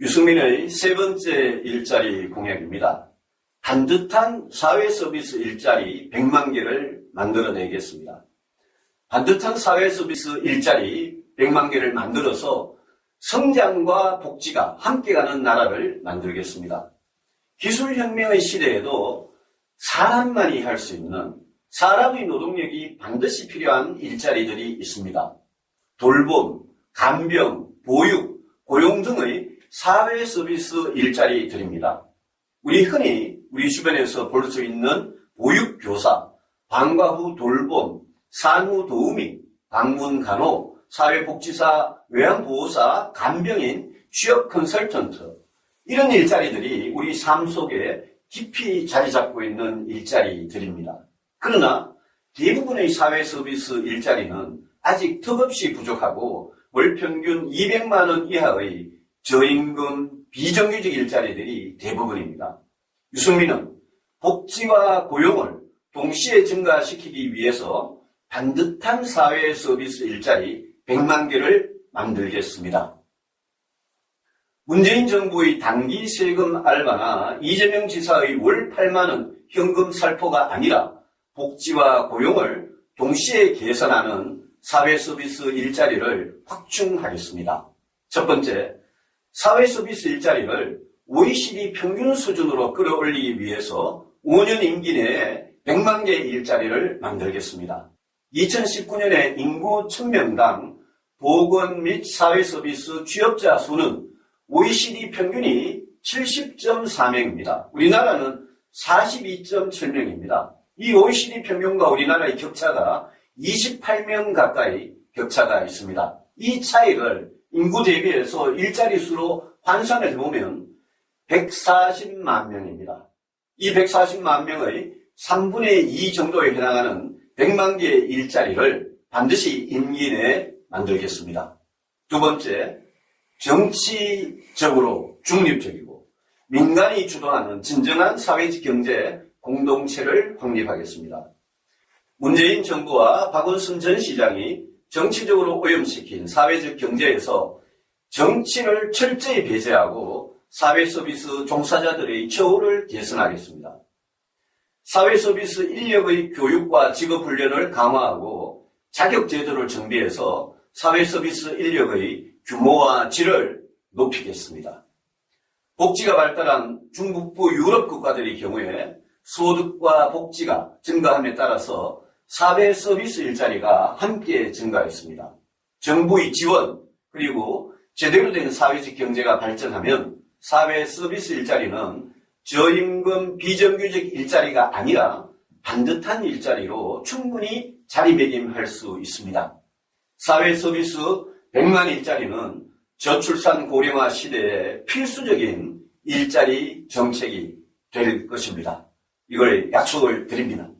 유승민의 세 번째 일자리 공약입니다. 반듯한 사회 서비스 일자리 100만 개를 만들어내겠습니다. 반듯한 사회 서비스 일자리 100만 개를 만들어서 성장과 복지가 함께 가는 나라를 만들겠습니다. 기술혁명의 시대에도 사람만이 할 수 있는 사람의 노동력이 반드시 필요한 일자리들이 있습니다. 돌봄, 간병, 보육, 고용 등의 사회 서비스 일자리들입니다. 우리 흔히 우리 주변에서 볼 수 있는 보육교사, 방과 후 돌봄, 산후 도우미, 방문 간호, 사회복지사, 외환보호사, 간병인, 취업 컨설턴트 이런 일자리들이 우리 삶 속에 깊이 자리 잡고 있는 일자리들입니다. 그러나 대부분의 사회 서비스 일자리는 아직 턱없이 부족하고 월 평균 200만 원 이하의 저임금 비정규직 일자리들이 대부분입니다. 유승민은 복지와 고용을 동시에 증가시키기 위해서 반듯한 사회 서비스 일자리 100만 개를 만들겠습니다. 문재인 정부의 단기 세금 알바나 이재명 지사의 월 8만원 현금 살포가 아니라 복지와 고용을 동시에 개선하는 사회 서비스 일자리를 확충하겠습니다. 첫 번째, 사회 서비스 일자리를 OECD 평균 수준으로 끌어올리기 위해서 5년 임기 내에 100만 개의 일자리를 만들겠습니다. 2019년에 인구 1000명당 보건 및 사회 서비스 취업자 수는 OECD 평균이 70.4명입니다. 우리나라는 42.7명입니다. 이 OECD 평균과 우리나라의 격차가 28명 가까이 격차가 있습니다. 이 차이를 인구 대비해서 일자리 수로 환산을 해보면 140만 명입니다. 이 140만 명의 3분의 2 정도에 해당하는 100만 개의 일자리를 반드시 임기 내에 만들겠습니다. 두 번째, 정치적으로 중립적이고 민간이 주도하는 진정한 사회적 경제 공동체를 확립하겠습니다. 문재인 정부와 박원순 전 시장이 정치적으로 오염시킨 사회적 경제에서 정치를 철저히 배제하고 사회 서비스 종사자들의 처우를 개선하겠습니다. 사회 서비스 인력의 교육과 직업 훈련을 강화하고 자격 제도를 정비해서 사회 서비스 인력의 규모와 질을 높이겠습니다. 복지가 발달한 중북부 유럽 국가들의 경우에 소득과 복지가 증가함에 따라서 사회 서비스 일자리가 함께 증가했습니다. 정부의 지원 그리고 제대로 된 사회적 경제가 발전하면 사회 서비스 일자리는 저임금 비정규직 일자리가 아니라 반듯한 일자리로 충분히 자리매김할 수 있습니다. 사회 서비스 100만 일자리는 저출산 고령화 시대에 필수적인 일자리 정책이 될 것입니다. 이걸 약속을 드립니다.